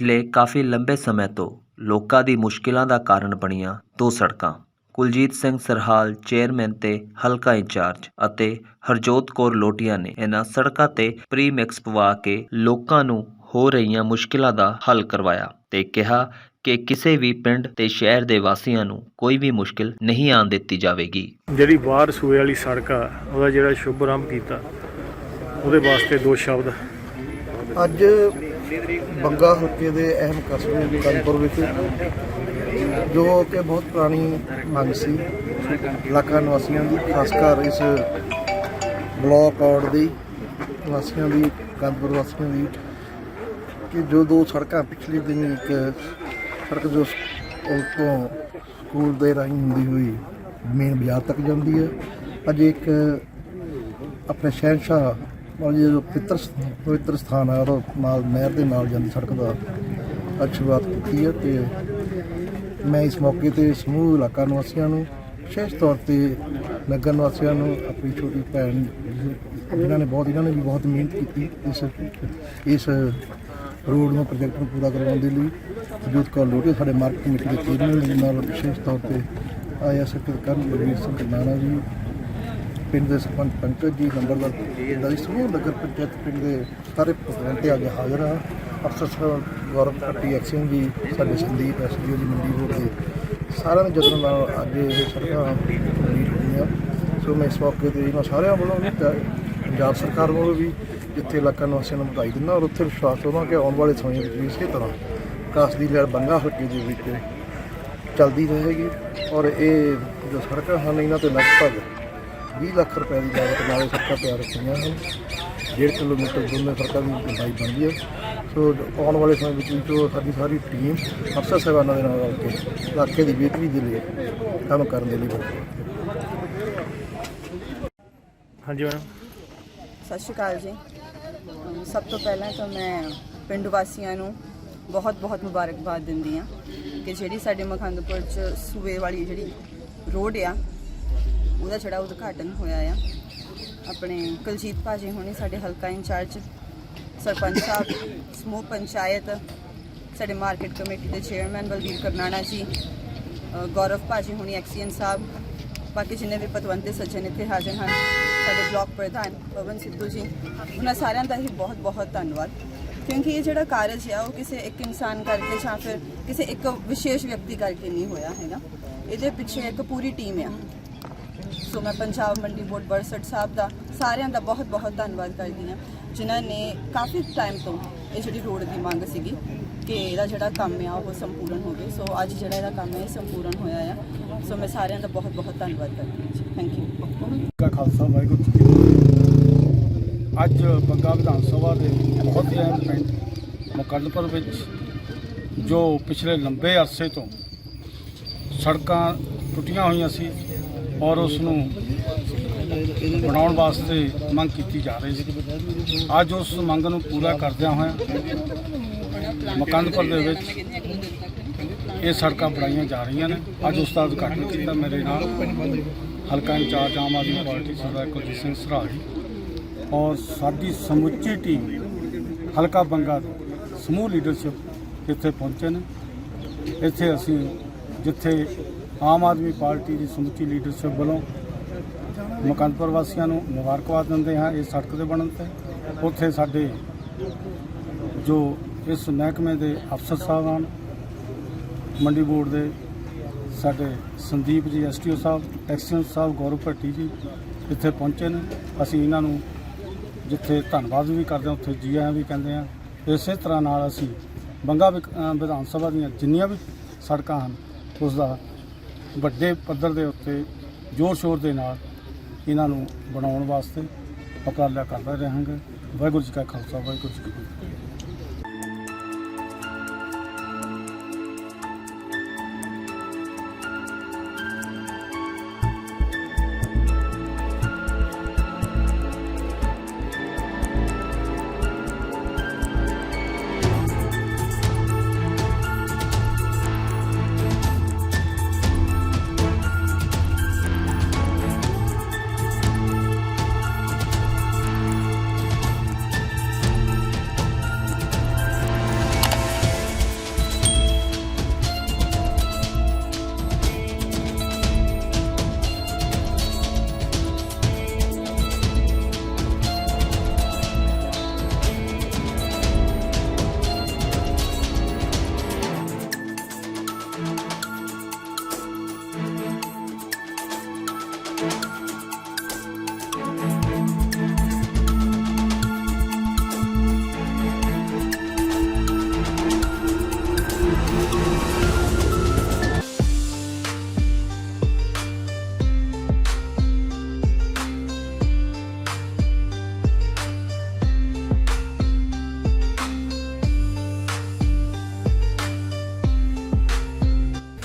ਪਿਛਲੇ ਕਾਫੀ ਲੰਬੇ ਸਮੇਂ ਤੋਂ ਲੋਕਾਂ ਦੀ ਮੁਸ਼ਕਿਲਾਂ ਦਾ ਕਾਰਨ ਬਣੀਆਂ ਦੋ ਸੜਕਾਂ ਕੁਲਜੀਤ ਸਿੰਘ ਸਰਹਾਲ ਚੇਅਰਮੈਨ ਤੇ ਹਲਕਾ ਇੰਚਾਰਜ ਅਤੇ ਹਰਜੋਤ ਕੌਰ ਲੋਟੀਆਂ ਨੇ ਇਹਨਾਂ ਸੜਕਾਂ ਤੇ ਪ੍ਰੀ ਮਿਕਸ ਪਵਾ ਕੇ ਲੋਕਾਂ ਨੂੰ ਹੋ ਰਹੀਆਂ ਮੁਸ਼ਕਿਲਾਂ ਦਾ ਹੱਲ ਕਰਵਾਇਆ ਤੇ ਕਿਹਾ ਕਿ ਕਿਸੇ ਵੀ ਪਿੰਡ ਤੇ ਸ਼ਹਿਰ ਦੇ ਵਾਸੀਆਂ ਨੂੰ ਕੋਈ ਵੀ ਮੁਸ਼ਕਿਲ ਨਹੀਂ ਆਉਣ ਦਿੱਤੀ ਜਾਵੇਗੀ। ਜਿਹੜੀ ਬਾਹਰ ਸੂਏ ਵਾਲੀ ਸੜਕ ਆ ਉਹਦਾ ਜਿਹੜਾ ਸ਼ੁਭ ਆਰੰਭ ਕੀਤਾ ਉਹਦੇ ਵਾਸਤੇ ਦੋ ਸ਼ਬਦ। ਅੱਜ ਬੰਗਾ ਹਲਕੇ ਦੇ ਅਹਿਮ ਕਸਬੇ ਕਾਨਪੁਰ ਵਿਖੇ ਜੋ ਕਿ ਬਹੁਤ ਪੁਰਾਣੀ ਮੰਗ ਸੀ ਇਲਾਕਾ ਨਿਵਾਸੀਆਂ ਦੀ, ਖਾਸ ਕਰ ਇਸ ਬਲਾਕ ਔੜ ਦੀ ਨਿਵਾਸੀਆਂ ਦੀ, ਕਾਨਪੁਰ ਵਾਸੀਆਂ ਦੀ, ਕਿ ਜੋ ਦੋ ਸੜਕਾਂ ਪਿਛਲੇ ਦਿਨ ਇੱਕ ਸੜਕ ਜੋ ਪੁਲ ਤੋਂ ਸਕੂਲ ਦੇ ਰਾਹੀਂ ਹੁੰਦੀ ਹੋਈ ਮੇਨ ਬਾਜ਼ਾਰ ਤੱਕ ਜਾਂਦੀ ਹੈ। ਅੱਜ ਇੱਕ ਆਪਣੇ ਸ਼ਹਿਨਸ਼ਾਹ ਔਰ ਇਹ ਜੋ ਪਿੱਤਰ ਪਵਿੱਤਰ ਸਥਾਨ ਹੈ ਉਹਦੇ ਨਾਲ, ਨਹਿਰ ਦੇ ਨਾਲ ਜਾਂਦੀ ਸੜਕ ਦਾ ਅੱਜ ਸ਼ੁਰੂਆਤ ਕੀਤੀ ਹੈ ਤੇ ਮੈਂ ਇਸ ਮੌਕੇ ਤੇ ਸਮੂਹ ਇਲਾਕਾ ਨਿਵਾਸੀਆਂ ਨੂੰ, ਵਿਸ਼ੇਸ਼ ਤੌਰ ਤੇ ਨਗਰ ਨਿਵਾਸੀਆਂ ਨੂੰ, ਆਪਣੀ ਛੋਟੀ ਭੈਣ ਜਿਨ੍ਹਾਂ ਨੇ ਬਹੁਤ, ਇਹਨਾਂ ਨੇ ਵੀ ਬਹੁਤ ਮਿਹਨਤ ਕੀਤੀ ਇਸ ਇਸ ਰੋਡ ਨੂੰ ਪ੍ਰੋਜੈਕਟ ਨੂੰ ਪੂਰਾ ਕਰਵਾਉਣ ਦੇ ਲਈ। ਜੋਤ ਕੌਰ ਲੋਟੇ ਸਾਡੇ ਮਾਰਕੀਟ ਕਮੇਟੀ ਦੇ ਚੇਅਰਮੈਨ ਜੀ ਨਾਲ ਵਿਸ਼ੇਸ਼ ਤੌਰ ਤੇ ਆਇਆ ਸਕੱਤਰ ਕਰਨ ਬਲਵੀਰ ਸਿੰਘ ਨਾਨਾ ਜੀ। ਪਿੰਡ ਦੇ ਸਰਪੰਚ ਪੰਕਜ ਜੀ ਨੰਬਰਦਾਰ ਦਾ ਦੀ ਸਮੂਹ ਨਗਰ ਪੰਚਾਇਤ ਪਿੰਡ ਦੇ ਸਾਰੇ ਪ੍ਰਬੰਧਕ ਅੱਜ ਹਾਜ਼ਰ ਆ ਅਫਸਰ ਸਾਹਿਬ ਗੌਰਵ ਪੱਟੀ ਐਕਸ਼ਨ ਜੀ, ਸਾਡੇ ਸੰਦੀਪ, ਐਸਡੀਓ ਜੀ, ਮੰਡੀ ਰੋਡ ਦੇ ਸਾਰਿਆਂ ਦੇ ਯਤਨ ਨਾਲ ਅੱਜ ਇਹ ਸੜਕਾਂ ਕੰਪਲੀਟ ਹੋਈਆਂ ਸੋ ਮੈਂ ਇਸ ਮੌਕੇ ਤੇ ਇਹਨਾਂ ਸਾਰਿਆਂ ਵੱਲੋਂ ਵੀ ਪੰਜਾਬ ਸਰਕਾਰ ਵੱਲੋਂ ਵੀ ਜਿੱਥੇ ਇਲਾਕਾ ਨਿਵਾਸੀਆਂ ਨੂੰ ਵਧਾਈ ਦਿੰਦਾ ਔਰ ਉੱਥੇ ਵਿਸ਼ਵਾਸ ਚਾਹੁੰਦਾ ਕਿ ਆਉਣ ਵਾਲੇ ਸਮੇਂ ਵਿੱਚ ਵੀ ਇਸੇ ਤਰ੍ਹਾਂ ਵਿਕਾਸ ਦੀ ਲਹਿਰ ਬੰਗਾ ਹਲਕੇ ਦੇ ਵਿੱਚ ਚੱਲਦੀ ਰਹੇਗੀ। ਔਰ ਇਹ ਜੋ ਸੜਕਾਂ ਹਨ, ਇਹਨਾਂ ਤੇ ਲਗਭਗ 20 ਲੱਖ ਰੁਪਏ ਦੀ ਲਾਗਤ ਨਾਲ ਸੜਕਾਂ ਤਿਆਰ ਕੀਤੀਆਂ ਹਨ 1.5 ਕਿਲੋਮੀਟਰ ਦੋਨੇ ਸੜਕਾਂ ਦੀ ਲੰਬਾਈ ਬਣਦੀ ਹੈ। ਸੋ ਆਉਣ ਵਾਲੇ ਸਮੇਂ ਵਿੱਚ ਵੀ ਜੋ ਸਾਡੀ ਸਾਰੀ ਟੀਮ ਅਫਸਰ ਸਾਹਿਬਾਨਾਂ ਦੇ ਨਾਲ ਰਲ ਕੇ ਇਲਾਕੇ ਦੀ ਬਿਹਤਰੀ ਦੇ ਲਈ ਕੰਮ ਕਰਨ ਦੇ ਲਈ ਹਾਂਜੀ ਮੈਡਮ। ਸਤਿ ਸ਼੍ਰੀ ਅਕਾਲ ਜੀ। ਸਭ ਤੋਂ ਪਹਿਲਾਂ ਤਾਂ ਮੈਂ ਪਿੰਡ ਵਾਸੀਆਂ ਨੂੰ ਬਹੁਤ-ਬਹੁਤ ਮੁਬਾਰਕਬਾਦ ਦਿੰਦੀ ਆ ਕਿ ਜਿਹੜੀ ਸਾਡੇ ਮਖੰਦਪੁਰ ਚ ਸੂਏ ਵਾਲੀ ਜਿਹੜੀ ਰੋਡ ਆ ਉਹਦਾ ਜਿਹੜਾ ਉਦਘਾਟਨ ਹੋਇਆ ਆ ਆਪਣੇ ਕੁਲਜੀਤ ਭਾਜੀ ਹੋਣੀ ਸਾਡੇ ਹਲਕਾ ਇੰਚਾਰਜ ਸਰਪੰਚ ਸਾਹਿਬ ਸਮੂਹ ਪੰਚਾਇਤ ਸਾਡੇ ਮਾਰਕੀਟ ਕਮੇਟੀ ਦੇ ਚੇਅਰਮੈਨ ਬਲਬੀਰ ਕਰਨਾਣਾ ਜੀ ਅ, ਗੌਰਵ ਭਾਜੀ ਹੋਣੀ ਐਕਸੀਅਨ ਸਾਹਿਬ ਬਾਕੀ ਜਿੰਨੇ ਵੀ ਪਤਵੰਤੇ ਸੱਜਣ ਇੱਥੇ ਹਾਜ਼ਰ ਹਨ ਸਾਡੇ ਬਲਾਕ ਪ੍ਰਧਾਨ ਪਵਨ ਸਿੱਧੂ ਜੀ ਉਹਨਾਂ ਸਾਰਿਆਂ ਦਾ ਹੀ ਬਹੁਤ ਬਹੁਤ ਧੰਨਵਾਦ। ਕਿਉਂਕਿ ਇਹ ਜਿਹੜਾ ਕਾਰਜ ਆ ਉਹ ਕਿਸੇ ਇੱਕ ਇਨਸਾਨ ਕਰਕੇ ਜਾਂ ਫਿਰ ਕਿਸੇ ਇੱਕ ਵਿਸ਼ੇਸ਼ ਵਿਅਕਤੀ ਕਰਕੇ ਨਹੀਂ ਹੋਇਆ ਹੈਗਾ। ਇਹਦੇ ਪਿੱਛੇ ਇੱਕ ਪੂਰੀ ਟੀਮ ਆ। ਸੋ ਮੈਂ ਪੰਜਾਬ ਮੰਡੀ ਬੋਰਡ ਬਰਸਟ ਸਾਹਿਬ ਦਾ ਸਾਰਿਆਂ ਦਾ ਬਹੁਤ ਬਹੁਤ ਧੰਨਵਾਦ ਕਰਦੀ ਹਾਂ। ਜਿਨ੍ਹਾਂ ਨੇ ਕਾਫੀ ਟਾਈਮ ਤੋਂ ਇਹ ਜਿਹੜੀ ਰੋਡ ਦੀ ਮੰਗ ਸੀਗੀ ਕਿ ਇਹਦਾ ਜਿਹੜਾ ਕੰਮ ਆ ਉਹ ਸੰਪੂਰਨ ਹੋਵੇ ਸੋ ਅੱਜ ਜਿਹੜਾ ਇਹਦਾ ਕੰਮ ਹੈ ਇਹ ਸੰਪੂਰਨ ਹੋਇਆ ਆ। ਸੋ ਮੈਂ ਸਾਰਿਆਂ ਦਾ ਬਹੁਤ ਬਹੁਤ ਧੰਨਵਾਦ ਕਰਦੀ ਹਾਂ ਜੀ। ਥੈਂਕ ਯੂ ਕਾ ਖਾਲਸਾ, ਵਾਹਿਗੁਰੂ ਜੀ ਅੱਜ ਬੰਗਾ ਵਿਧਾਨ ਸਭਾ ਦੇ ਬਹੁਤ ਹੀ ਅਹਿਮ ਪਿੰਡ ਮੁਕੱਦਪੁਰ ਵਿੱਚ ਜੋ ਪਿਛਲੇ ਲੰਬੇ ਅਰਸੇ ਤੋਂ ਸੜਕਾਂ ਟੁੱਟੀਆਂ ਹੋਈਆਂ ਸੀ ਔਰ ਉਸ ਨੂੰ ਬਣਾਉਣ ਵਾਸਤੇ ਮੰਗ ਕੀਤੀ ਜਾ ਰਹੀ ਸੀ। ਅੱਜ ਉਸ ਮੰਗ ਨੂੰ ਪੂਰਾ ਕਰਦਿਆਂ ਹੋਇਆਂ ਮਕੰਦਪੁਰ ਦੇ ਵਿੱਚ ਇਹ ਸੜਕਾਂ ਬਣਾਈਆਂ ਜਾ ਰਹੀਆਂ ਨੇ। ਅੱਜ ਉਸ ਦਾ ਉਦਘਾਟਨ ਕੀਤਾ ਮੇਰੇ ਨਾਲ ਹਲਕਾ ਇੰਚਾਰਜ ਆਮ ਆਦਮੀ ਪਾਰਟੀ ਸਰਦਾਰ ਕੁਲਜੀਤ ਸਿੰਘ ਸਰਾੜੀ ਔਰ ਸਾਡੀ ਸਮੁੱਚੀ ਟੀਮ ਹਲਕਾ ਬੰਗਾ ਦੀ ਸਮੂਹ ਲੀਡਰਸ਼ਿਪ ਇੱਥੇ ਪਹੁੰਚੇ ਨੇ। ਇੱਥੇ ਅਸੀਂ ਜਿੱਥੇ ਆਮ ਆਦਮੀ ਪਾਰਟੀ ਦੀ ਸਮੁੱਚੀ ਲੀਡਰਸ਼ਿਪ ਵੱਲੋਂ ਮਕੰਦਪੁਰ ਵਾਸੀਆਂ ਨੂੰ ਮੁਬਾਰਕਬਾਦ ਦਿੰਦੇ ਹਾਂ ਇਸ ਸੜਕ ਦੇ ਬਣਨ ਤੇ। ਉੱਥੇ ਸਾਡੇ ਜੋ ਇਸ ਮਹਿਕਮੇ ਦੇ ਅਫਸਰ ਸਾਹਿਬਾਨ ਮੰਡੀ ਬੋਰਡ ਦੇ ਸਾਡੇ ਸੰਦੀਪ ਜੀ ਐਸਟੀਓ ਸਾਹਿਬ ਐਕਸੀਅਨ ਸਾਹਿਬ, ਗੌਰਵ ਭੱਟੀ ਜੀ ਇੱਥੇ ਪਹੁੰਚੇ ਨੇ। ਅਸੀਂ ਇਹਨਾਂ ਨੂੰ ਜਿੱਥੇ ਧੰਨਵਾਦ ਵੀ ਕਰਦੇ ਹਾਂ, ਉੱਥੇ ਜੀ ਆਇਆਂ ਵੀ ਕਹਿੰਦੇ ਹਾਂ। ਇਸੇ ਤਰ੍ਹਾਂ ਨਾਲ ਅਸੀਂ ਬੰਗਾ ਵਿਕ- ਵਿਧਾਨ ਸਭਾ ਦੀਆਂ ਜਿੰਨੀਆਂ ਵੀ ਸੜਕਾਂ ਹਨ, ਉਸ ਦਾ ਵੱਡੇ ਪੱਧਰ ਦੇ ਉੱਤੇ ਜ਼ੋਰ ਸ਼ੋਰ ਦੇ ਨਾਲ ਇਹਨਾਂ ਨੂੰ ਬਣਾਉਣ ਵਾਸਤੇ ਉਪਰਾਲਾ ਕਰਦਾ ਰਹਾਂਗੇ। ਵਾਹਿਗੁਰੂ ਜੀ ਕਾ ਖਾਲਸਾ, ਵਾਹਿਗੁਰੂ ਜੀ ਕੀ ਫਤਿਹ।